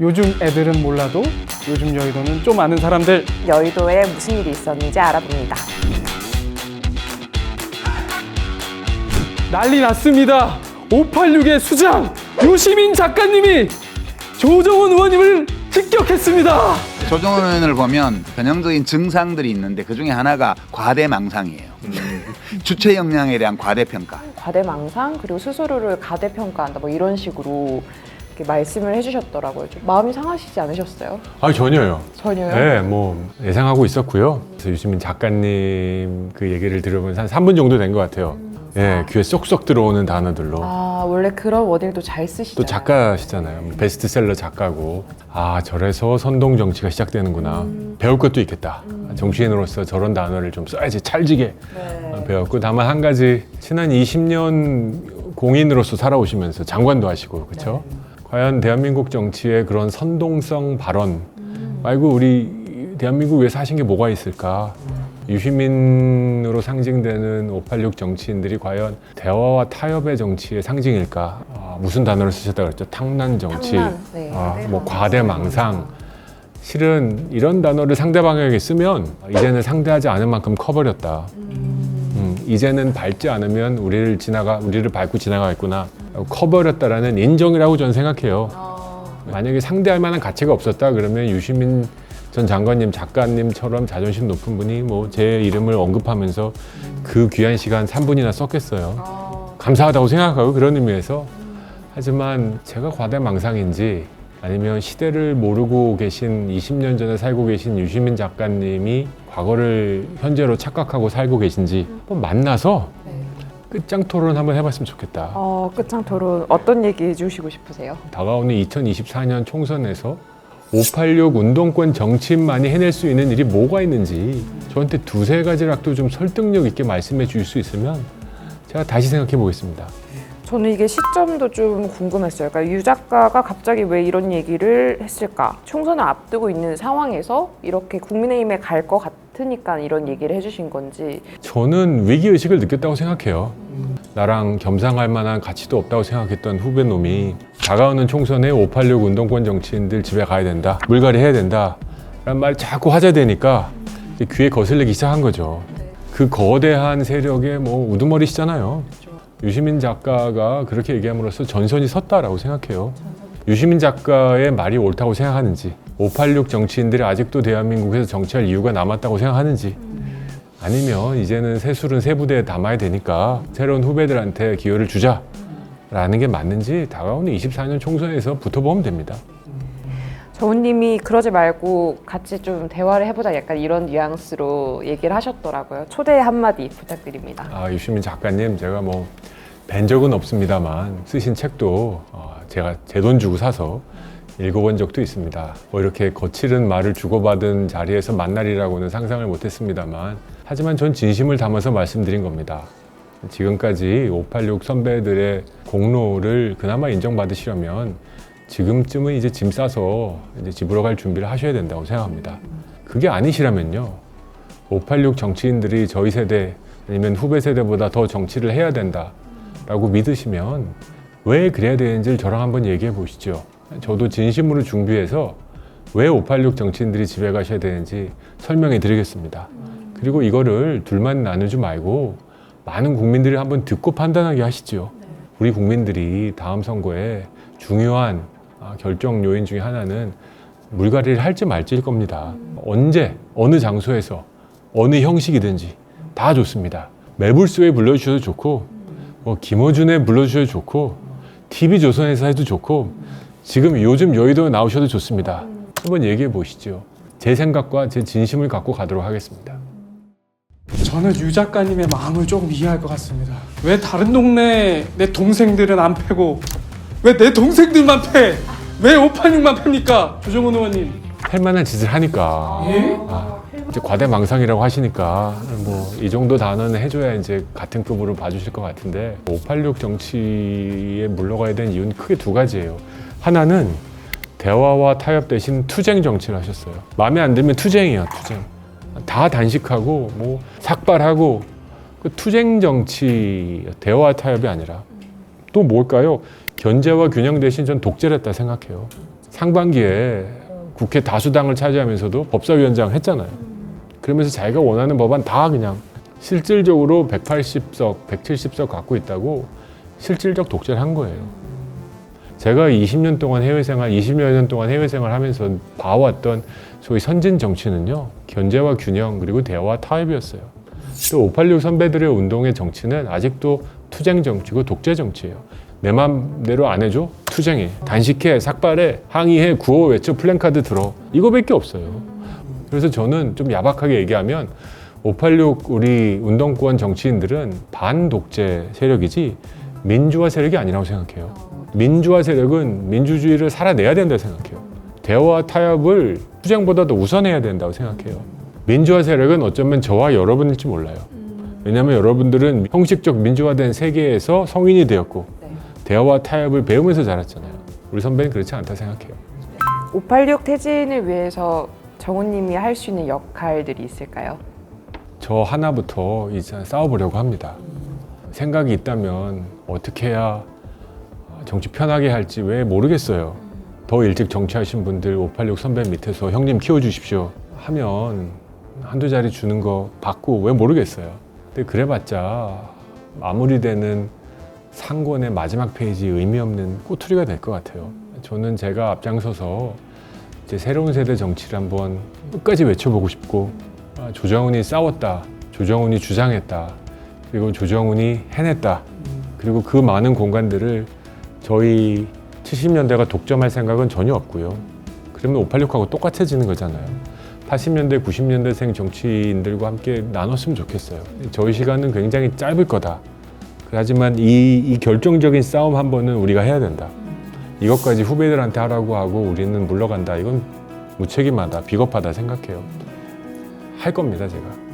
요즘 애들은 몰라도 요즘 여의도는 좀 아는 사람들 여의도에 무슨 일이 있었는지 알아봅니다. 난리 났습니다. 586의 수장 유시민 작가님이 조정원 의원님을 직격했습니다. 조정원 의원을 보면 전형적인 증상들이 있는데 그 중에 하나가 과대망상이에요. 주체 역량에 대한 과대평가. 과대망상 그리고 스스로를 가대평가한다 뭐 이런 식으로 이렇게 말씀을 해주셨더라고요. 좀 마음이 상하시지 않으셨어요? 아 전혀요. 전혀요. 네, 뭐 예상하고 있었고요. 그래서 유시민 작가님 그 얘기를 들어보면서 한 3분 정도 된 것 같아요. 예, 귀에 쏙쏙 들어오는 단어들로. 아 원래 그런 워딩도 잘 쓰시죠. 또 작가시잖아요. 베스트셀러 작가고. 아, 저래서 선동 정치가 시작되는구나. 배울 것도 있겠다. 정치인으로서 저런 단어를 좀 써야지 찰지게 네. 배웠고 다만 한 가지 지난 20년 공인으로서 살아오시면서 장관도 하시고 그렇죠? 과연 대한민국 정치의 그런 선동성 발언 말고 우리 대한민국 위해서 하신 게 뭐가 있을까? 유시민으로 상징되는 586 정치인들이 과연 대화와 타협의 정치의 상징일까? 아, 무슨 단어를 쓰셨다 그랬죠? 탕난 정치, 탕난, 네. 아, 뭐 과대망상. 실은 이런 단어를 상대방에게 쓰면 이제는 상대하지 않을 만큼 커버렸다. 음, 이제는 밟지 않으면 우리를 지나가 우리를 밟고 지나가겠구나. 커버렸다라는 인정이라고 저는 생각해요. 만약에 상대할 만한 가치가 없었다 그러면 유시민 전 장관님 작가님처럼 자존심 높은 분이 뭐 제 이름을 언급하면서 그 귀한 시간 3분이나 썼겠어요. 감사하다고 생각하고 그런 의미에서 하지만 제가 과대망상인지 아니면 시대를 모르고 계신 20년 전에 살고 계신 유시민 작가님이 과거를 현재로 착각하고 살고 계신지 한번 만나서 끝장 토론 한번 해봤으면 좋겠다. 어 끝장 토론 어떤 얘기 해주시고 싶으세요? 다가오는 2024년 총선에서 586 운동권 정치인만이 해낼 수 있는 일이 뭐가 있는지 저한테 두세 가지라도 좀 설득력 있게 말씀해 주실 수 있으면 제가 다시 생각해 보겠습니다. 저는 이게 시점도 좀 궁금했어요. 그러니까 유 작가가 갑자기 왜 이런 얘기를 했을까? 총선을 앞두고 있는 상황에서 이렇게 국민의힘에 갈 것 같 으니까 이런 얘기를 해주신 건지 저는 위기의식을 느꼈다고 생각해요. 나랑 겸상할 만한 가치도 없다고 생각했던 후배 놈이 다가오는 총선에 586 운동권 정치인들 집에 가야 된다. 물갈이 해야 된다. 라는 말 자꾸 하자되니까 귀에 거슬리기 시작한 거죠. 그 거대한 세력의 뭐 우두머리시잖아요. 유시민 작가가 그렇게 얘기함으로써 전선이 섰다라고 생각해요. 유시민 작가의 말이 옳다고 생각하는지, 586 정치인들이 아직도 대한민국에서 정치할 이유가 남았다고 생각하는지, 아니면 이제는 새 술은 새 부대에 담아야 되니까 새로운 후배들한테 기회를 주자라는 게 맞는지 다가오는 24년 총선에서 붙어보면 됩니다. 정우님이 그러지 말고 같이 좀 대화를 해보자 약간 이런 뉘앙스로 얘기를 하셨더라고요. 초대 한마디 부탁드립니다. 아, 유시민 작가님, 제가 뭐 뵌 적은 없습니다만 쓰신 책도 어, 제가 제 돈 주고 사서 읽어본 적도 있습니다. 뭐 이렇게 거칠은 말을 주고받은 자리에서 만날이라고는 상상을 못했습니다만 하지만 전 진심을 담아서 말씀드린 겁니다. 지금까지 586 선배들의 공로를 그나마 인정받으시려면 지금쯤은 이제 짐 싸서 이제 집으로 갈 준비를 하셔야 된다고 생각합니다. 그게 아니시라면요. 586 정치인들이 저희 세대 아니면 후배 세대보다 더 정치를 해야 된다라고 믿으시면 왜 그래야 되는지를 저랑 한번 얘기해 보시죠. 저도 진심으로 준비해서 왜 586 정치인들이 집에 가셔야 되는지 설명해 드리겠습니다. 그리고 이거를 둘만 나누지 말고 많은 국민들이 한번 듣고 판단하게 하시죠. 우리 국민들이 다음 선거에 중요한 아, 결정 요인 중에 하나는 물갈이를 할지 말지일 겁니다. 언제, 어느 장소에서, 어느 형식이든지 다 좋습니다. 매불쇼에 불러주셔도 좋고, 뭐 김어준에 불러주셔도 좋고, TV 조선에서 해도 좋고, 지금 요즘 여의도에 나오셔도 좋습니다. 한번 얘기해 보시죠. 제 생각과 제 진심을 갖고 가도록 하겠습니다. 저는 유 작가님의 마음을 조금 이해할 것 같습니다. 왜 다른 동네 내 동생들은 안 패고 왜 내 동생들만 패? 왜 586만 팹니까? 조정훈 의원님. 할 만한 짓을 하니까. 예? 아, 이제 과대망상이라고 하시니까 뭐 이 정도 단어는 해줘야 이제 같은 급으로 봐주실 것 같은데 586 정치에 물러가야 되는 이유는 크게 두 가지예요. 하나는 대화와 타협 대신 투쟁 정치를 하셨어요. 마음에 안 들면 투쟁이야 투쟁. 다 단식하고 뭐 삭발하고 그 투쟁 정치 대화 타협이 아니라 또 뭘까요? 견제와 균형 대신 전 독재를 했다 생각해요. 상반기에 국회 다수당을 차지하면서도 법사위원장 했잖아요. 그러면서 자기가 원하는 법안 다 그냥 실질적으로 180석, 170석 갖고 있다고 실질적 독재를 한 거예요. 제가 20년 동안 해외 생활, 20여 년 동안 해외 생활 하면서 봐왔던 소위 선진 정치는요, 견제와 균형, 그리고 대화와 타협이었어요. 또 586 선배들의 운동의 정치는 아직도 투쟁 정치고 독재 정치예요. 내 맘대로 안 해줘? 투쟁해. 단식해, 삭발해, 항의해, 구호 외쳐, 플랜카드 들어. 이거밖에 없어요. 그래서 저는 좀 야박하게 얘기하면 586 우리 운동권 정치인들은 반독재 세력이지 민주화 세력이 아니라고 생각해요. 민주화 세력은 민주주의를 살아내야 된다고 생각해요. 대화와 타협을 투쟁보다도 우선해야 된다고 생각해요. 민주화 세력은 어쩌면 저와 여러분일지 몰라요. 왜냐하면 여러분들은 형식적 민주화된 세계에서 성인이 되었고 네. 대화와 타협을 배우면서 자랐잖아요. 우리 선배는 그렇지 않다 생각해요. 586 퇴진을 위해서 정우님이 할 수 있는 역할들이 있을까요? 저 하나부터 이제 싸워보려고 합니다. 생각이 있다면 어떻게 해야 정치 편하게 할지 왜 모르겠어요. 더 일찍 정치하신 분들 586 선배 밑에서 형님 키워주십시오 하면 한두 자리 주는 거 받고 왜 모르겠어요. 근데 그래봤자 마무리되는 상권의 마지막 페이지 의미 없는 꼬투리가 될 것 같아요. 저는 제가 앞장서서 이제 새로운 세대 정치를 한번 끝까지 외쳐보고 싶고 아, 조정훈이 싸웠다. 조정훈이 주장했다. 그리고 조정훈이 해냈다. 그리고 그 많은 공간들을 저희 70년대가 독점할 생각은 전혀 없고요. 그러면 586하고 똑같아지는 거잖아요. 80년대, 90년대생 정치인들과 함께 나눴으면 좋겠어요. 저희 시간은 굉장히 짧을 거다. 하지만 이, 이 결정적인 싸움 한 번은 우리가 해야 된다. 이것까지 후배들한테 하라고 하고 우리는 물러간다. 이건 무책임하다, 비겁하다 생각해요. 할 겁니다, 제가.